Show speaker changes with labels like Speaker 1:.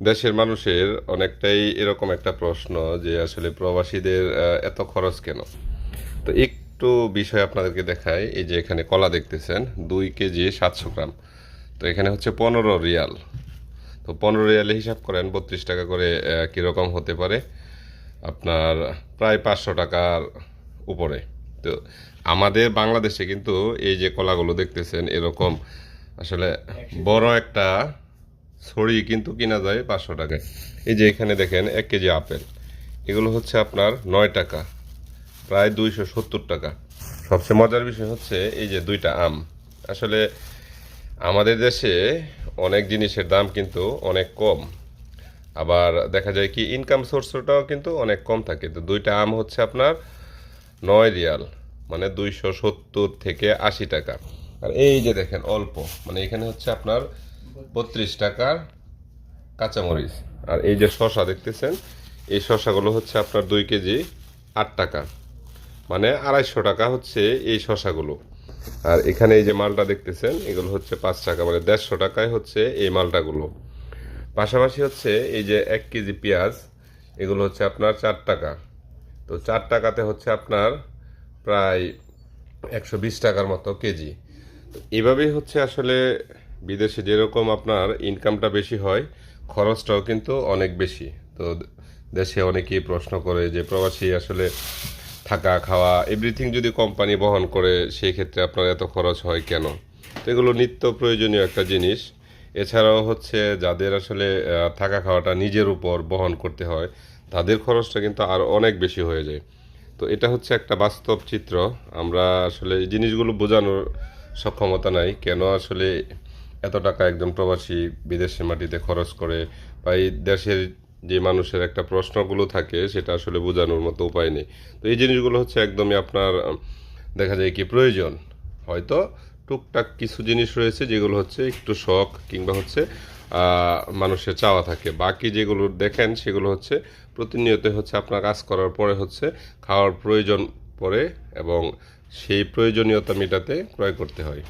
Speaker 1: দেশের মানুষের অনেকটাই এরকম একটা প্রশ্ন যে আসলে প্রবাসীদের এত খরচ কেন? তো একটু বিষয় আপনাদেরকে দেখাই, এই যে এখানে কলা দেখতেছেন, দুই কেজি সাতশো গ্রাম। তো এখানে হচ্ছে পনেরো রিয়াল। তো পনেরো রিয়ালে হিসাব করেন, বত্রিশ টাকা করে কীরকম হতে পারে? আপনার প্রায় পাঁচশো টাকার উপরে। তো আমাদের বাংলাদেশে কিন্তু এই যে কলাগুলো দেখতেছেন, এরকম আসলে বড় একটা ছড়ি কিন্তু কিনা যায় পাঁচশো টাকায়। এই যে এখানে দেখেন, এক কেজি আপেল। এগুলো হচ্ছে আপনার নয় টাকা, প্রায় দুইশো সত্তর টাকা। সবচেয়ে মজার বিষয় হচ্ছে এই যে দুইটা আম। আসলে আমাদের দেশে অনেক জিনিসের দাম কিন্তু অনেক কম। আবার দেখা যায় কি ইনকাম সোর্সটাও কিন্তু অনেক কম থাকে। তো দুইটা আম হচ্ছে আপনার নয় রিয়াল মানে দুইশো সত্তর থেকে আশি টাকা। আর এই যে দেখেন, অল্প মানে এখানে হচ্ছে আপনার বত্রিশ টাকার কাঁচামরিচ। আর এই যে শশা দেখতেছেন, এই শশাগুলো হচ্ছে আপনার দুই কেজি আট টাকা। মানে আড়াইশো টাকা হচ্ছে এই শশাগুলো আর এখানে এই যে মালটা দেখতেছেন, এগুলো হচ্ছে পাঁচ টাকা মানে দেড়শো টাকায় হচ্ছে এই মালটাগুলো। পাশাপাশি হচ্ছে এই যে এক কেজি পেঁয়াজ, এগুলো হচ্ছে আপনার চার টাকা। তো চার টাকাতে হচ্ছে আপনার প্রায় একশো বিশ টাকার মতো কেজি। তো এভাবেই হচ্ছে আসলে বিদেশে যেরকম আপনার ইনকামটা বেশি হয়, খরচটাও কিন্তু অনেক বেশি। তো দেশে অনেকেই প্রশ্ন করে যে, প্রবাসী আসলে থাকা, খাওয়া এভরিথিং যদি কোম্পানি বহন করে সেই ক্ষেত্রে আপনার এত খরচ হয় কেন? তো এগুলো নিত্য প্রয়োজনীয় একটা জিনিস। এছাড়াও হচ্ছে যাদের আসলে থাকা, খাওয়াটা নিজের উপর বহন করতে হয়, তাদের খরচটা কিন্তু আর অনেক বেশি হয়ে যায়। তো এটা হচ্ছে একটা বাস্তব চিত্র। আমরা আসলে এই জিনিসগুলো বোঝানোর সক্ষমতা নাই। কেন আসলে এত টাকা একজন প্রবাসী বিদেশের মাটিতে খরচ করে বা এই দেশের যে মানুষের একটা প্রশ্নগুলো থাকে, সেটা আসলে বোঝানোর মতো উপায় নেই। তো এই জিনিসগুলো হচ্ছে একদমই আপনার দেখা যায় কি প্রয়োজন। হয়তো টুকটাক কিছু জিনিস রয়েছে যেগুলো হচ্ছে একটু শখ কিংবা হচ্ছে মানুষের চাওয়া থাকে। বাকি যেগুলো দেখেন, সেগুলো হচ্ছে প্রতিনিয়ত হচ্ছে আপনার কাজ করার পরে হচ্ছে খাওয়ার প্রয়োজন পড়ে এবং সেই প্রয়োজনীয়তা মেটাতে ক্রয় করতে হয়।